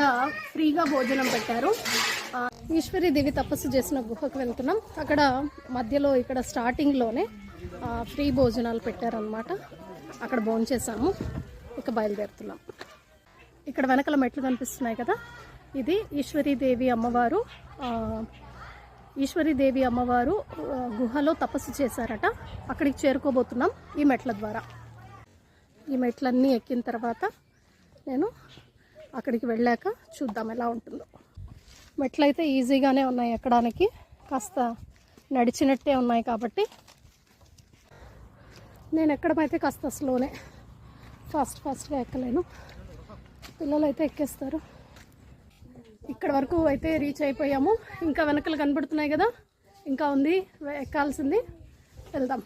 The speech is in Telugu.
ఇక్కడ ఫ్రీగా భోజనం పెట్టారు. ఈశ్వరి దేవి తపస్సు చేసిన గుహకు వెళ్తున్నాం. అక్కడ మధ్యలో ఇక్కడ స్టార్టింగ్లోనే ఫ్రీ భోజనాలు పెట్టారనమాట అక్కడ భోంచేసాము ఇక బయలుదేరుతున్నాం. ఇక్కడ వెనకాల మెట్లు కనిపిస్తున్నాయి కదా? ఇది ఈశ్వరీదేవి అమ్మవారు. ఈశ్వరీదేవి అమ్మవారు గుహలో తపస్సు చేశారట. అక్కడికి చేరుకోబోతున్నాం ఈ మెట్ల ద్వారా. ఈ మెట్లన్నీ ఎక్కిన తర్వాత నేను అక్కడికి వెళ్ళాక చూద్దాం ఎలా ఉంటుందో. మెట్లు అయితే ఈజీగానే ఉన్నాయి ఎక్కడానికి. కాస్త నడిచినట్టే ఉన్నాయి కాబట్టి. నేను ఎక్కడమైతే కాస్త స్లోనే ఫాస్ట్ ఫాస్ట్గా ఎక్కలేను. పిల్లలు అయితే ఎక్కేస్తారు. ఇక్కడ వరకు అయితే రీచ్ అయిపోయాము. ఇంకా వెనకలు కనబడుతున్నాయి కదా ఇంకా ఉంది ఎక్కాల్సింది. వెళ్దాం.